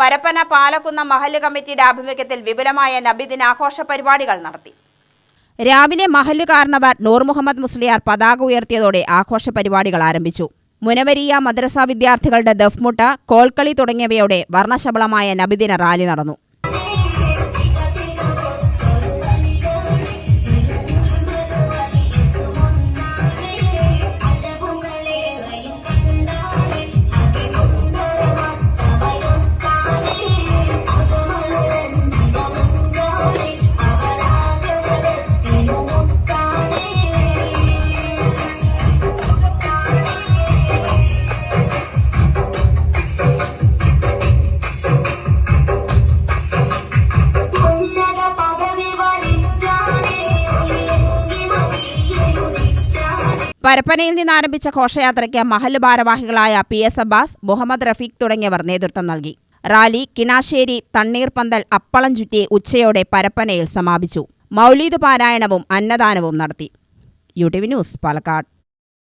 പരപ്പന പാലക്കുന്ന മഹല്ല് കമ്മിറ്റിയുടെ ആഭിമുഖ്യത്തിൽ വിപുലമായ നബിദിനാഘോഷ പരിപാടികൾ നടത്തി. രാവിലെ മഹല്ല് കാരണവർ നൂർ മുഹമ്മദ് മുസ്ലിയാർ പതാക ഉയർത്തിയതോടെ ആഘോഷ പരിപാടികൾ ആരംഭിച്ചു. മുനവരിയ മദ്രസ വിദ്യാർത്ഥികളുടെ ദഫ്മുട്ട കോൽക്കളി തുടങ്ങിയവയോടെ വർണശബളമായ നബിദിന റാലി നടന്നു. പരപ്പനയിൽ നിന്ന് ആരംഭിച്ച ഘോഷയാത്രയ്ക്ക് മഹല്ല് ഭാരവാഹികളായ പി എസ് അബ്ബാസ് മുഹമ്മദ് റഫീഖ് തുടങ്ങിയവർ നേതൃത്വം നൽകി. റാലി കിണാശ്ശേരി തണ്ണീർപന്തൽ അപ്പളം ചുറ്റി ഉച്ചയോടെ പരപ്പനയിൽ സമാപിച്ചു. മൗലീദ് പാരായണവും അന്നദാനവും നടത്തി. U T V news Palakkad.